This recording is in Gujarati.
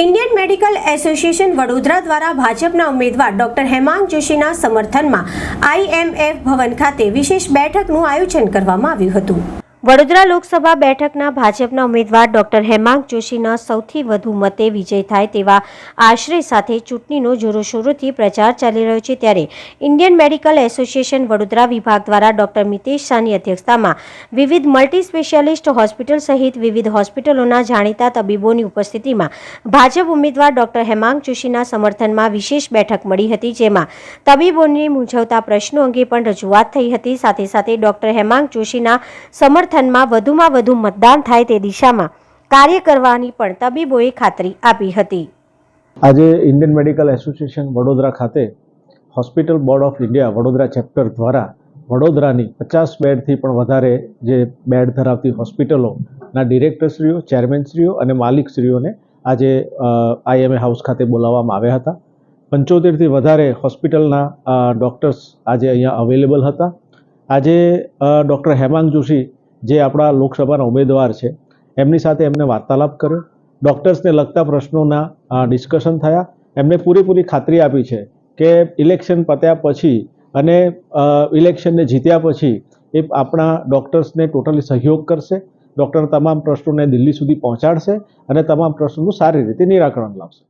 ઇન્ડિયન મેડિકલ એસોસિએશન વડોદરા દ્વારા ભાજપના ઉમેદવાર ડોક્ટર હેમાંગ જોશીના સમર્થનમાં આઈએમએફ ભવન ખાતે વિશેષ બેઠકનું આયોજન કરવામાં આવ્યું હતું. વડોદરા લોકસભા બેઠકના ભાજપના ઉમેદવાર ડોક્ટર હેમાંગ જોશીના સૌથી વધુ મતે વિજય થાય તેવા આશરે સાથે ચૂંટણીનો જોરોશોરોથી પ્રચાર ચાલી રહ્યો છે ત્યારે ઇન્ડિયન મેડિકલ એસોસિએશન વડોદરા વિભાગ દ્વારા ડોક્ટર મિતેશ શાહની અધ્યક્ષતામાં વિવિધ મલ્ટી સ્પેશિયાલિસ્ટ હોસ્પિટલ સહિત વિવિધ હોસ્પિટલોના જાણીતા તબીબોની ઉપસ્થિતિમાં ભાજપ ઉમેદવાર ડોક્ટર હેમાંગ જોશીના સમર્થનમાં વિશેષ બેઠક મળી હતી, જેમાં તબીબોને મૂંઝવતા પ્રશ્નો અંગે પણ રજૂઆત થઈ હતી. સાથે સાથે ડોક્ટર હેમાંગ જોશીના સમર્થનમાં વધુમાં વધુ મતદાન થાય તે દિશામાં કાર્ય કરવાની પણ તબીબોએ ખાતરી આપી હતી. આજે ઇન્ડિયન મેડિકલ એસોસિએશન વડોદરા ખાતે hospital board of India Vadodara chapter દ્વારા વડોદરાની પચાસ બેડથી પણ વધારે જે બેડ ધરાવતી હોસ્પિટલોના ડિરેક્ટરશ્રીઓ, ચેરમેનશ્રીઓ અને માલિકશ્રીઓને આજે આઈએમએ હાઉસ ખાતે બોલાવવામાં આવ્યા હતા. પંચોતેરથી વધારે હોસ્પિટલના ડૉક્ટર્સ આજે અહીંયા અવેલેબલ હતા. આજે ડૉક્ટર હેમાંગ જોશી જે આપણા લોકસભાના ઉમેદવાર છે, એમની સાથે એમને વાર્તાલાપ કર્યો. ડૉક્ટર્સને લગતા પ્રશ્નોના ડિસ્કશન થયા. એમને પૂરેપૂરી ખાતરી આપી છે કે ઇલેક્શન પત્યા પછી અને ઇલેક્શનને જીત્યા પછી એ આપણા ડૉક્ટર્સને ટોટલી સહયોગ કરશે. ડૉક્ટર તમામ પ્રશ્નોને દિલ્હી સુધી પહોંચાડશે અને તમામ પ્રશ્નોનું સારી રીતે નિરાકરણ લાવશે.